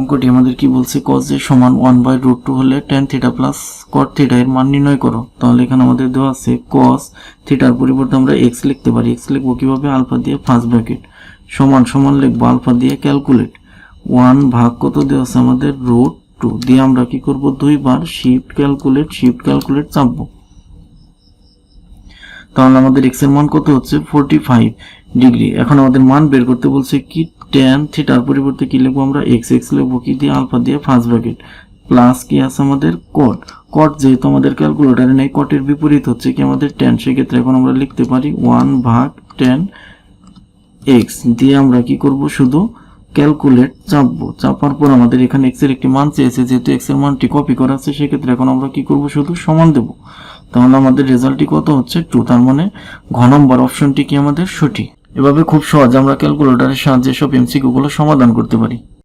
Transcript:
অঙ্কটি আমাদের কি বলছে? কজ এ সমান ওয়ান বাই রুট টু হলে ten theta plus cot theta এর মান নির্ণয় করো। তাহলে এখানে আমাদের দেওয়া আছে কস থিটার পরিবর্তে আমরা এক্স লিখতে পারি। এক্স লিখব কীভাবে? আলফা দিয়ে ফার্স্ট ব্র্যাকেট সমান সমান লিখব আলফা দিয়ে ক্যালকুলেট ওয়ান ভাগ কত দেওয়া আছে আমাদের? রুট টু দিয়ে আমরা কি করব? দুইবার শিফট ক্যালকুলেট শিফট ক্যালকুলেট চাপবো। তাহলে আমাদের এক্সের মান কত হচ্ছে? ফোরটি ফাইভ ডিগ্রি এখন আমাদের মান বের করতে বলছে কি? টেন থিটার পরিবর্তে কি লিখব আমরা? এক্স এক্স লিখব কি দিয়ে? আলফা দিয়ে ফার্স্ট ব্র্যাকেট প্লাস কি আছে আমাদের? কট কট যেহেতু আমাদের ক্যালকুলেটারে নেই কটের বিপরীত হচ্ছে কি আমাদের টেন সেক্ষেত্রে এখন আমরা লিখতে পারি ওয়ান ভাগ টেন এক্স দিয়ে আমরা কি করব? শুধু ক্যালকুলেট চাপবো। চাপার পর আমাদের এখানে এক্সের একটি মান চেয়েছে, যেহেতু এক্সের মানটি কপি করা আছে, সেক্ষেত্রে এখন আমরা কি করব? শুধু সমান দেব। তাহলে আমাদের রেজাল্টটি কত হচ্ছে? টু, তার মানে ঘ নম্বর অপশনটি কি আমাদের? সঠিক। এভাবে খুব সহজ আমরা ক্যালকুলেটরের সাহায্যে সব এমসিকিউ গুলো সমাধান করতে পারি।